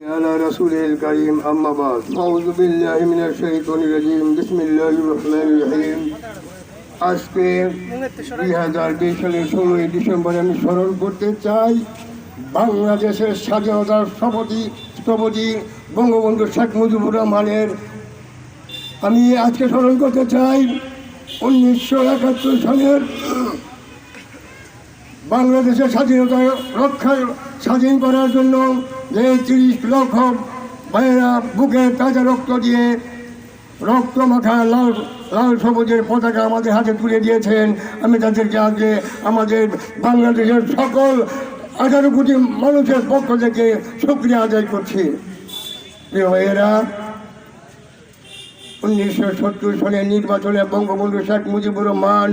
على رسوله الكريم أما بعد أعوذ بالله من الشيطان الرجيم بسم الله الرحمن الرحيم আজকে দুই হাজার বিশ সালের ষোলোই ডিসেম্বর আমি স্মরণ করতে চাই বাংলাদেশের স্বাধীনতার স্থপতি স্থপতি বঙ্গবন্ধু শেখ মুজিবুর রহমানের আমি আজকে স্মরণ করতে চাই উনিশশো একাত্তর সালের বাংলাদেশের স্বাধীনতা রক্ষা স্বাধীন করার জন্য যে তিরিশ লক্ষ ভাইয়েরা বুকে তাজা রক্ত দিয়ে রক্ত মাখা লাল লাল সবুজের পতাকা আমাদের হাতে তুলে দিয়েছেন। আমি তাদেরকে আজকে আমাদের বাংলাদেশের সকল আঠারো কোটি মানুষের পক্ষ থেকে শুক্রিয়া আদায় করছি। প্রিয় উনিশশো সত্তর সালের নির্বাচনে বঙ্গবন্ধু শেখ মুজিবুর রহমান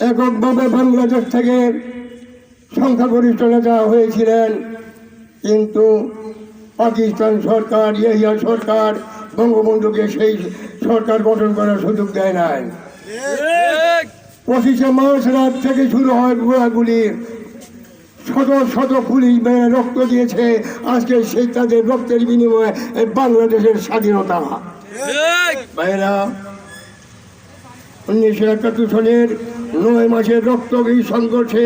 এককভাবে বাংলাদেশ থেকে সংখ্যাগরিষ্ঠ নেতা হয়েছিলেন কিন্তু পাকিস্তান সরকার ইহিয়া সরকার বঙ্গবন্ধুকে সেই সরকার গঠন করার সুযোগ দেয় নাই। পঁচিশে মার্চ রাত থেকে শুরু হয় গোড়াগুলি শত শত পুলিশ মেরে রক্ত দিয়েছে। আজকে সেই তাদের রক্তের বিনিময়ে বাংলাদেশের স্বাধীনতা। ভাইরা উনিশশো একাত্তর সালের নয় মাসের রক্তবী সংঘর্ষে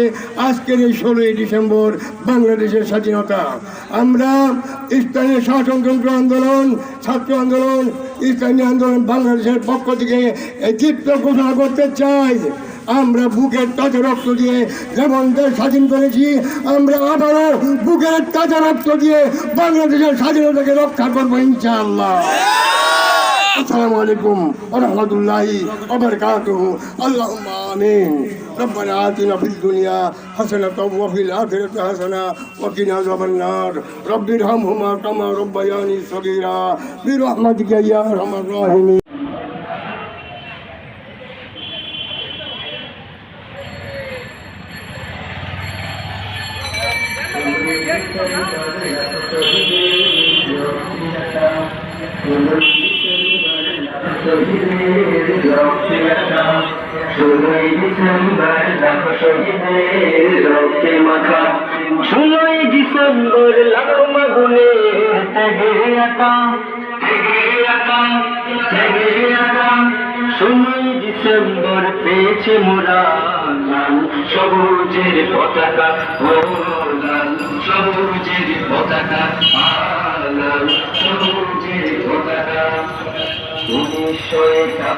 আজকের এই ষোলোই ডিসেম্বর বাংলাদেশের স্বাধীনতা। আমরা স্থানীয় শাসনতন্ত্র আন্দোলন, ছাত্র আন্দোলন, স্থানীয় আন্দোলন বাংলাদেশের পক্ষ থেকে চিত্র ঘোষণা করতে চাই। আমরা বুকের তাজা রক্ত দিয়ে যেমন দেশ স্বাধীন করেছি। আমরা আবারও বুকের তাজা রক্ত দিয়ে বাংলাদেশের স্বাধীনতাকে রক্ষা করব ইনশাআল্লাহ। السلام عليكم ورحمة الله وبركاته اللهم آمين ربنا آتنا في الدنيا حسنة وفي الآخرة حسنة وقنا عذاب النار رب ارحمهما كما ربياني صغيرا برحمتك يا أرحم الراحمين ষোলোই ডিসেম্বর লাখ শহীদের রক্তে মাখা ষোলোই ডিসেম্বর লাখ মাগুনে ত্যাগে আকা ত্যাগে আকা ত্যাগে আকা ষোলোই ডিসেম্বর পেয়েছে মোরা সবুজের পতাকা সবুজের পতাকা